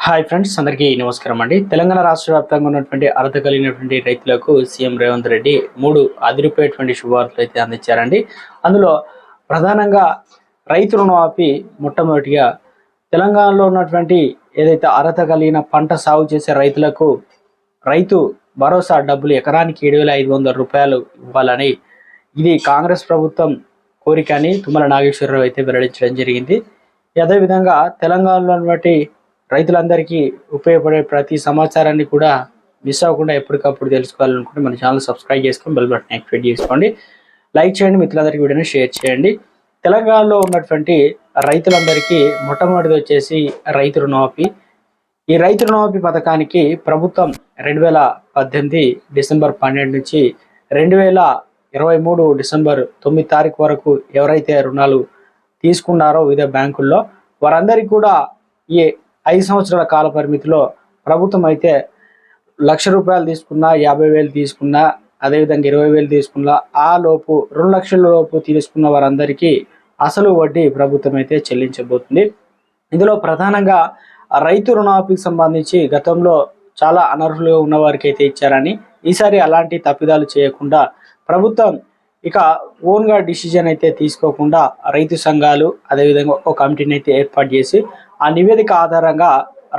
Hi friends అందరికీ నమస్కారం అండి. తెలంగాణ రాష్ట్ర వ్యాప్తంగా ఉన్నటువంటి అర్హత కలిగినటువంటి రైతులకు సీఎం రేవంత్ రెడ్డి మూడు అదిరిపోయేటువంటి శుభవార్తలు అయితే అందించారండి. అందులో ప్రధానంగా రైతు రుణమాఫీ మొట్టమొదటిగా తెలంగాణలో ఉన్నటువంటి ఏదైతే అర్హత కలిగిన పంట సాగు చేసే రైతులకు రైతు భరోసా డబ్బులు ఎకరానికి ఏడు వేల ఐదు వందల రూపాయలు ఇవ్వాలని ఇది కాంగ్రెస్ ప్రభుత్వం కోరిక అని తుమ్మల నాగేశ్వరరావు అయితే వెల్లడించడం జరిగింది. అదేవిధంగా తెలంగాణలో ఉన్నటువంటి రైతులందరికీ ఉపయోగపడే ప్రతి సమాచారాన్ని కూడా మిస్ అవ్వకుండా ఎప్పటికప్పుడు తెలుసుకోవాలనుకుంటే మన ఛానల్ సబ్స్క్రైబ్ చేసుకొని బెల్ బటన్ యాక్టివేట్ చేసుకోండి. లైక్ చేయండి మిత్రులందరికీ వీడియోని షేర్ చేయండి. తెలంగాణలో ఉన్నటువంటి రైతులందరికీ మొట్టమొదటిది వచ్చేసి రైతు రుణమాఫీ. ఈ రైతు రుణమాఫీ పథకానికి ప్రభుత్వం రెండు వేల పద్దెనిమిది డిసెంబర్ పన్నెండు నుంచి రెండు వేల ఇరవై మూడు డిసెంబర్ తొమ్మిది తారీఖు వరకు ఎవరైతే రుణాలు తీసుకున్నారో వివిధ బ్యాంకుల్లో వారందరికీ కూడా ఈ ఐదు సంవత్సరాల కాల పరిమితిలో ప్రభుత్వం అయితే లక్ష రూపాయలు తీసుకున్నా యాభై వేలు తీసుకున్నా అదేవిధంగా ఇరవై వేలు తీసుకున్నా ఆ లోపు రెండు లక్షల లోపు తీసుకున్న వారందరికీ అసలు వడ్డీ ప్రభుత్వం అయితే చెల్లించబోతుంది. ఇందులో ప్రధానంగా రైతు రుణమాఫీకి సంబంధించి గతంలో చాలా అనర్హులుగా ఉన్న వారికి అయితే ఇచ్చారని ఈసారి అలాంటి తప్పిదాలు చేయకుండా ప్రభుత్వం ఇక ఓన్గా డిసిజన్ అయితే తీసుకోకుండా రైతు సంఘాలు అదేవిధంగా ఒక కమిటీని అయితే ఏర్పాటు చేసి ఆ నివేదిక ఆధారంగా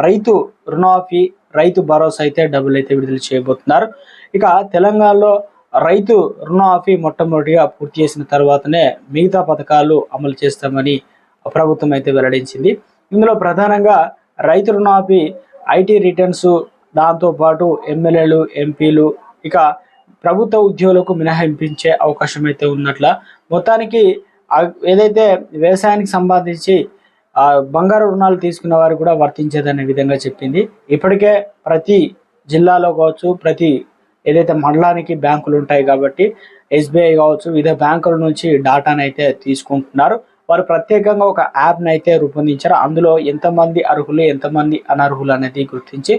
రైతు రుణమాఫీ రైతు భరోసా అయితే డబ్బులు అయితే విడుదల చేయబోతున్నారు. ఇక తెలంగాణలో రైతు రుణమాఫీ మొట్టమొదటిగా పూర్తి చేసిన తర్వాతనే మిగతా పథకాలు అమలు చేస్తామని ప్రభుత్వం అయితే వెల్లడించింది. ఇందులో ప్రధానంగా రైతు రుణమాఫీ ఐటీ రిటర్న్స్ దాంతోపాటు ఎమ్మెల్యేలు ఎంపీలు ఇక ప్రభుత్వ ఉద్యోగులకు మినహాయింపించే అవకాశం అయితే ఉన్నట్ల. మొత్తానికి ఏదైతే వ్యవసాయానికి సంబంధించి బంగారు రుణాలు తీసుకున్న వారు కూడా వర్తించేదనే విధంగా చెప్పింది. ఇప్పటికే ప్రతి జిల్లాలో కావచ్చు ప్రతి ఏదైతే మండలానికి బ్యాంకులు ఉంటాయి కాబట్టి ఎస్బీఐ కావచ్చు వివిధ బ్యాంకుల నుంచి డాటాను అయితే తీసుకుంటున్నారు. వారు ప్రత్యేకంగా ఒక యాప్ని అయితే రూపొందించారు. అందులో ఎంతమంది అర్హులు ఎంతమంది అనర్హులు అనేది గుర్తించి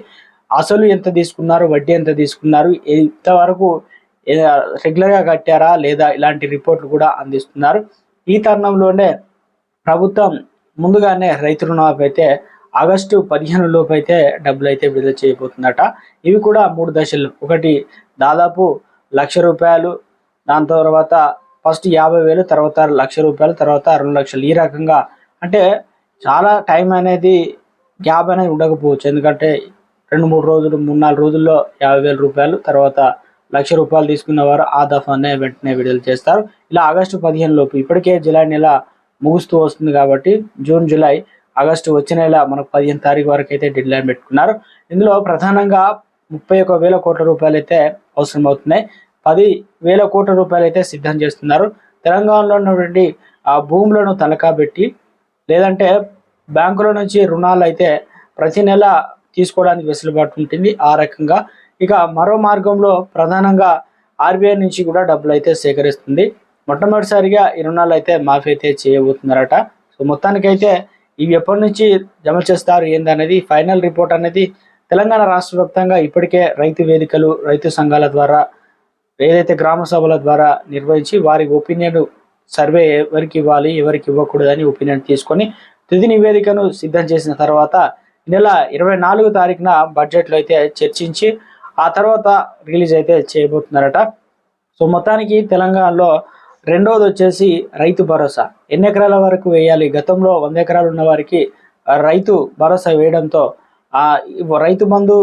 అసలు ఎంత తీసుకున్నారు వడ్డీ ఎంత తీసుకున్నారు ఇంతవరకు రెగ్యులర్గా కట్టారా లేదా ఇలాంటి రిపోర్ట్లు కూడా అందిస్తున్నారు. ఈ తరుణంలోనే ప్రభుత్వం ముందుగానే రైతు రుణమాఫీ అయితే ఆగస్టు పదిహేను లోపు అయితే డబ్బులు అయితే విడుదల చేయబోతుందట. ఇవి కూడా మూడు దశలు. ఒకటి దాదాపు లక్ష రూపాయలు దాని తర్వాత ఫస్ట్ యాభై వేలు తర్వాత లక్ష రూపాయలు తర్వాత రెండు లక్షలు. ఈ రకంగా అంటే చాలా టైం అనేది గ్యాప్ అనేది ఉండకపోవచ్చు. ఎందుకంటే రెండు మూడు రోజులు మూడు నాలుగు రోజుల్లో యాభై వేల రూపాయలు తర్వాత లక్ష రూపాయలు తీసుకున్న వారు ఆ దఫానే వెంటనే విడుదల చేస్తారు. ఇలా ఆగస్టు పదిహేను లోపు ఇప్పటికే జులై నెల ముగుస్తూ వస్తుంది కాబట్టి జూన్ జూలై ఆగస్టు వచ్చే నెల మనకు పదిహేను తారీఖు వరకు అయితే డెడ్ లైన్ పెట్టుకున్నారు. ఇందులో ప్రధానంగా ముప్పై ఒక వేల కోట్ల రూపాయలు అయితే అవసరం అవుతున్నాయి పది వేల కోట్ల రూపాయలు అయితే సిద్ధం చేస్తున్నారు. తెలంగాణలో ఉన్నటువంటి ఆ భూములను తనఖా పెట్టి లేదంటే బ్యాంకుల నుంచి రుణాలు అయితే ప్రతి నెల తీసుకోవడానికి వెసులుబాటు ఉంటుంది. ఆ రకంగా ఇక మరో మార్గంలో ప్రధానంగా ఆర్బీఐ నుంచి కూడా డబ్బులు అయితే సేకరిస్తుంది. మొట్టమొదటిసారిగా ఈ రుణాలు అయితే మాఫీ అయితే చేయబోతున్నారట. సో మొత్తానికైతే ఇవి ఎప్పటి నుంచి జమ చేస్తారు ఏందనేది ఫైనల్ రిపోర్ట్ అనేది తెలంగాణ రాష్ట్ర వ్యాప్తంగా ఇప్పటికే రైతు వేదికలు రైతు సంఘాల ద్వారా ఏదైతే గ్రామ సభల ద్వారా నిర్వహించి వారి ఒపీనియన్ సర్వే ఎవరికి ఇవ్వాలి ఎవరికి ఇవ్వకూడదని ఒపీనియన్ తీసుకొని తుది నివేదికను సిద్ధం చేసిన తర్వాత ఈ నెల ఇరవై నాలుగు తారీఖున బడ్జెట్లో అయితే చర్చించి ఆ తర్వాత రిలీజ్ అయితే చేయబోతున్నారట. సో మొత్తానికి తెలంగాణలో రెండవది వచ్చేసి రైతు భరోసా. ఎన్ని ఎకరాల వరకు వేయాలి? గతంలో వంద ఎకరాలు ఉన్న వారికి రైతు భరోసా వేయడంతో ఆ రైతు బంధు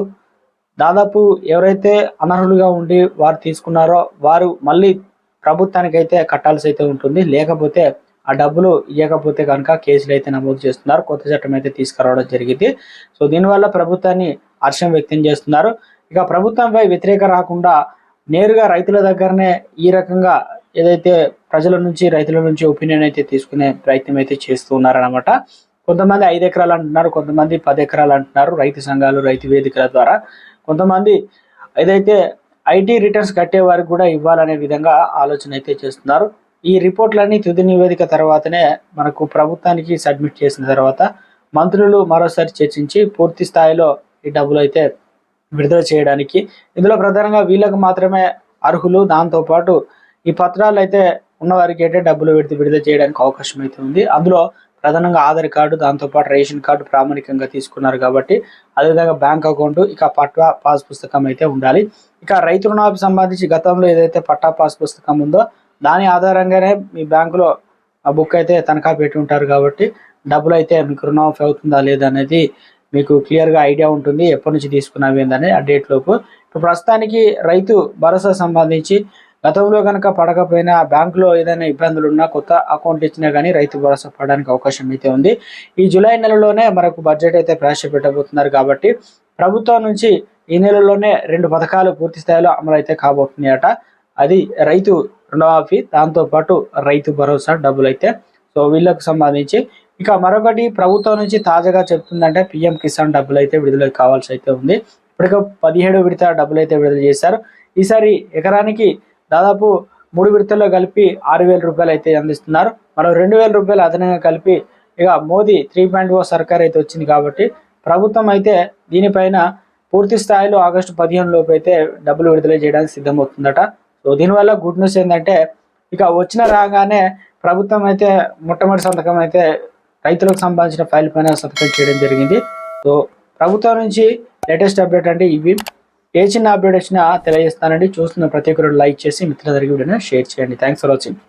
దాదాపు ఎవరైతే అనర్హులుగా ఉండి వారు తీసుకున్నారో వారు మళ్ళీ ప్రభుత్వానికి అయితే కట్టాల్సి అయితే ఉంటుంది. లేకపోతే ఆ డబ్బులు ఇవ్వకపోతే కనుక కేసులు అయితే నమోదు చేస్తున్నారు. కొత్త చట్టం అయితే తీసుకురావడం జరిగింది. సో దీనివల్ల ప్రభుత్వాన్ని హర్షం వ్యక్తం చేస్తున్నారు. ఇక ప్రభుత్వంపై వ్యతిరేక రాకుండా నేరుగా రైతుల దగ్గరనే ఈ రకంగా ఏదైతే ప్రజల నుంచి రైతుల నుంచి ఒపీనియన్ అయితే తీసుకునే ప్రయత్నం అయితే చేస్తూ ఉన్నారన్నమాట. కొంతమంది ఐదు ఎకరాలు అంటున్నారు కొంతమంది పది ఎకరాలు అంటున్నారు రైతు సంఘాలు రైతు వేదికల ద్వారా. కొంతమంది ఏదైతే ఐటీ రిటర్న్స్ కట్టే వారికి కూడా ఇవ్వాలనే విధంగా ఆలోచన అయితే చేస్తున్నారు. ఈ రిపోర్ట్లన్నీ తుది నివేదిక తర్వాతనే మనకు ప్రభుత్వానికి సబ్మిట్ చేసిన తర్వాత మంత్రులు మరోసారి చర్చించి పూర్తి స్థాయిలో ఈ డబ్బులు అయితే విడుదల చేయడానికి ఇందులో ప్రధానంగా వీళ్ళకు మాత్రమే అర్హులు. దాంతోపాటు ఈ పత్రాలు అయితే ఉన్నవారికి అయితే డబ్బులు విడితే విడుదల చేయడానికి అవకాశం అయితే ఉంది. అందులో ప్రధానంగా ఆధార్ కార్డు దాంతోపాటు రేషన్ కార్డు ప్రామాణికంగా తీసుకున్నారు కాబట్టి అదేవిధంగా బ్యాంక్ అకౌంట్ ఇక పట్టా పాస్ పుస్తకం అయితే ఉండాలి. ఇక రైతు రుణాలకు సంబంధించి గతంలో ఏదైతే పట్టా పాస్ పుస్తకం ఉందో దాని ఆధారంగానే మీ బ్యాంకులో ఆ బుక్ అయితే తనఖా పెట్టి ఉంటారు కాబట్టి డబ్బులు అయితే మీకు రుణమాఫీ అవుతుందా లేదా అనేది మీకు క్లియర్గా ఐడియా ఉంటుంది. ఎప్పటి నుంచి తీసుకున్నావు ఏందని ఆ డేట్ లోపు. ఇప్పుడు ప్రస్తుతానికి రైతు భరోసా సంబంధించి గతంలో కనుక పడకపోయినా బ్యాంకులో ఏదైనా ఇబ్బందులు ఉన్నా కొత్త అకౌంట్ ఇచ్చినా కానీ రైతు భరోసా పడడానికి అవకాశం అయితే ఉంది. ఈ జూలై నెలలోనే మనకు బడ్జెట్ అయితే ప్రవేశపెట్టబోతున్నారు కాబట్టి ప్రభుత్వం నుంచి ఈ నెలలోనే రెండు పథకాలు పూర్తి స్థాయిలో అమలు అయితే కాబోతున్నాయట. అది రైతు రుణమాఫీ దాంతోపాటు రైతు భరోసా డబ్బులు అయితే. సో వీళ్ళకు సంబంధించి ఇక మరొకటి ప్రభుత్వం నుంచి తాజాగా చెప్తుందంటే పిఎం కిసాన్ డబ్బులు అయితే విడుదల కావాల్సి అయితే ఉంది. ఇప్పటికే పదిహేడు విడత డబ్బులు అయితే విడుదల చేశారు. ఈసారి ఎకరానికి దాదాపు మూడు విడతల్లో కలిపి ఆరు వేల రూపాయలు అయితే అందిస్తున్నారు. మరో రెండు వేల రూపాయలు అదనంగా కలిపి ఇక మోదీ త్రీ పాయింట్ ఓ సర్కార్ అయితే వచ్చింది కాబట్టి ప్రభుత్వం అయితే దీనిపైన పూర్తి స్థాయిలో ఆగస్టు పదిహేను లోపు అయితే డబ్బులు విడుదల చేయడానికి సిద్ధమవుతుందట. సో దీనివల్ల గుడ్ న్యూస్ ఏంటంటే ఇక వచ్చిన రాగానే ప్రభుత్వం అయితే మొట్టమొదటి సంతకం అయితే రైతులకు సంబంధించిన ఫైల్ పైన సంతకం చేయడం జరిగింది. సో ప్రభుత్వం నుంచి లేటెస్ట్ అప్డేట్ అంటే ఇవి. ఏ చిన్న అప్డేట్ వచ్చినా తెలియజేస్తానండి. చూస్తున్న ప్రతి ఒక్కరు లైక్ చేసి మిత్రులందరికీ వీడియోని షేర్ చేయండి. Thanks for watching